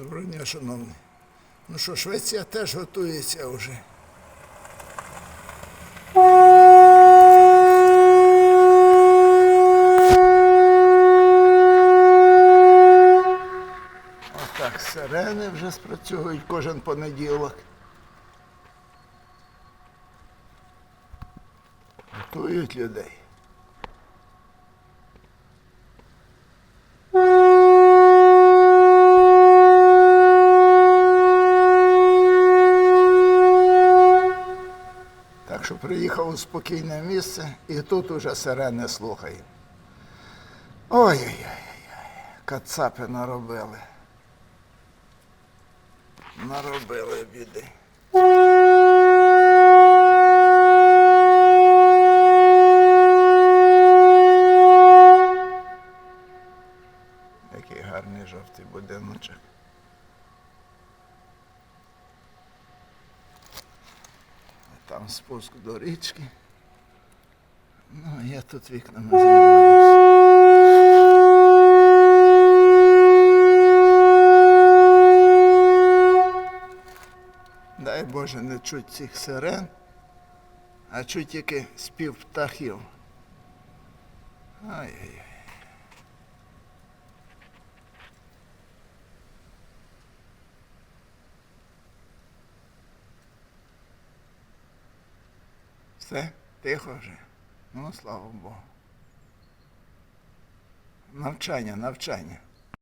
Доброго дня, шановні. Ну що, Швеція теж готується вже. Отак, сирени вже спрацьовують кожен понеділок. Готують людей. Так що приїхав у спокійне місце і тут уже сирени слухаю. Ой-ой-ой, кацапи наробили. Наробили біди. Який гарний жовтий будиночок. Там спуск до річки. Ну, я тут вікнами займаюся. Дай Боже, не чуть цих сирен, а чуть тільки спів птахів. Ай-яй-яй. Все, тихо вже. Ну, слава Богу. Навчання, навчання.